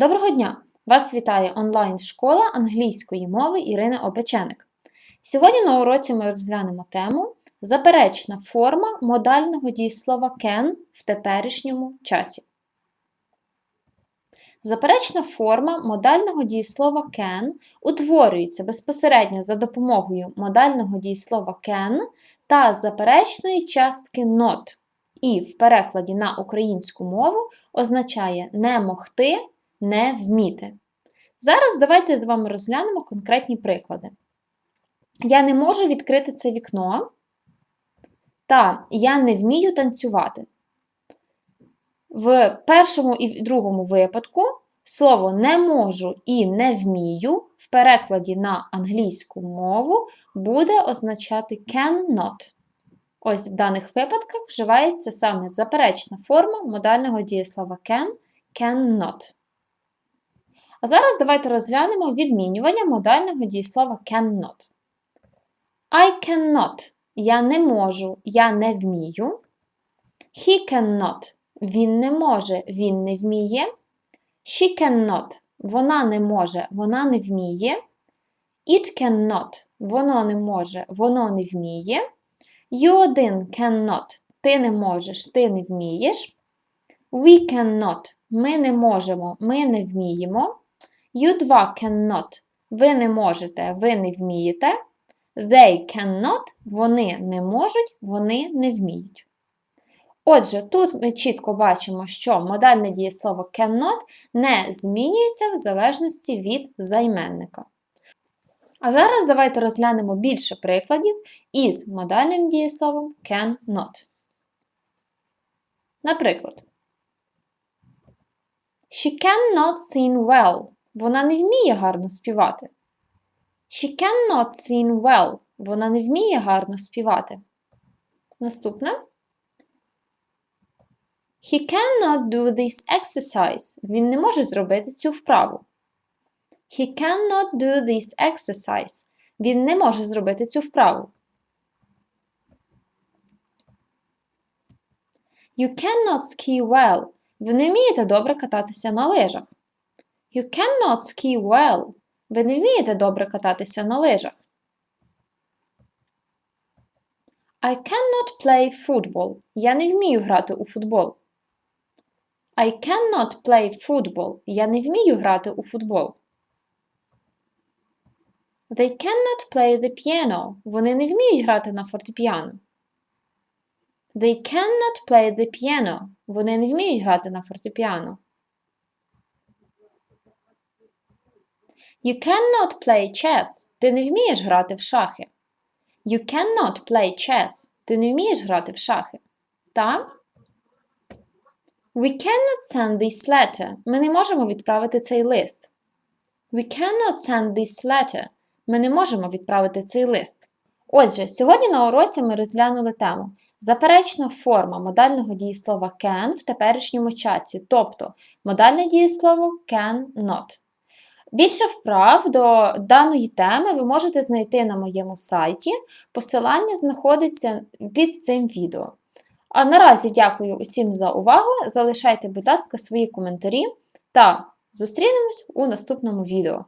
Доброго дня! Вас вітає онлайн-школа англійської мови Ірини Опеченик. Сьогодні на уроці ми розглянемо тему Заперечна форма модального дієслова can в теперішньому часі. Заперечна форма модального дієслова can утворюється безпосередньо за допомогою модального дієслова can та заперечної частки not і в перекладі на українську мову означає не могти, не вміти. Зараз давайте з вами розглянемо конкретні приклади. Я не можу відкрити це вікно, та я не вмію танцювати. В першому і другому випадку слово не можу і не вмію в перекладі на англійську мову буде означати cannot. Ось в даних випадках вживається саме заперечна форма модального дієслова can, cannot. А зараз давайте розглянемо відмінювання модального дієслова cannot. I cannot я не можу, я не вмію. He cannot він не може, він не вміє. She cannot вона не може, вона не вміє. It cannot воно не може, воно не вміє. You один cannot ти не можеш, ти не вмієш. We cannot ми не можемо, ми не вміємо. You два cannot ви не можете, ви не вмієте. They cannot вони не можуть, вони не вміють. Отже, тут ми чітко бачимо, що модальне дієслово cannot не змінюється в залежності від займенника. А зараз давайте розглянемо більше прикладів із модальним дієсловом cannot. Наприклад, She cannot sing well. Вона не вміє гарно співати. She cannot sing well. Вона не вміє гарно співати. Наступне. He cannot do this exercise. Він не може зробити цю вправу. He cannot do this exercise. Він не може зробити цю вправу. You cannot ski well. Ви не вмієте добре кататися на лижах. You cannot ski well. Ви не вмієте добре кататися на лижах. I cannot play football. Я не вмію грати у футбол. I cannot play football. Я не вмію грати у футбол. They cannot play the piano. Вони не вміють грати на фортепіано. They cannot play the piano. Вони не вміють грати на фортепіано. You cannot play chess. Ти не вмієш грати в шахи. You cannot play chess. Ти не вмієш грати в шахи. Та? We cannot send this letter. Ми не можемо відправити цей лист. We cannot send this letter. Ми не можемо відправити цей лист. Отже, сьогодні на уроці ми розглянули тему заперечна форма модального дієслова can в теперішньому часі, тобто модальне дієслово can not. Більше вправ до даної теми ви можете знайти на моєму сайті. Посилання знаходиться під цим відео. А наразі дякую усім за увагу. Залишайте, будь ласка, свої коментарі та зустрінемось у наступному відео.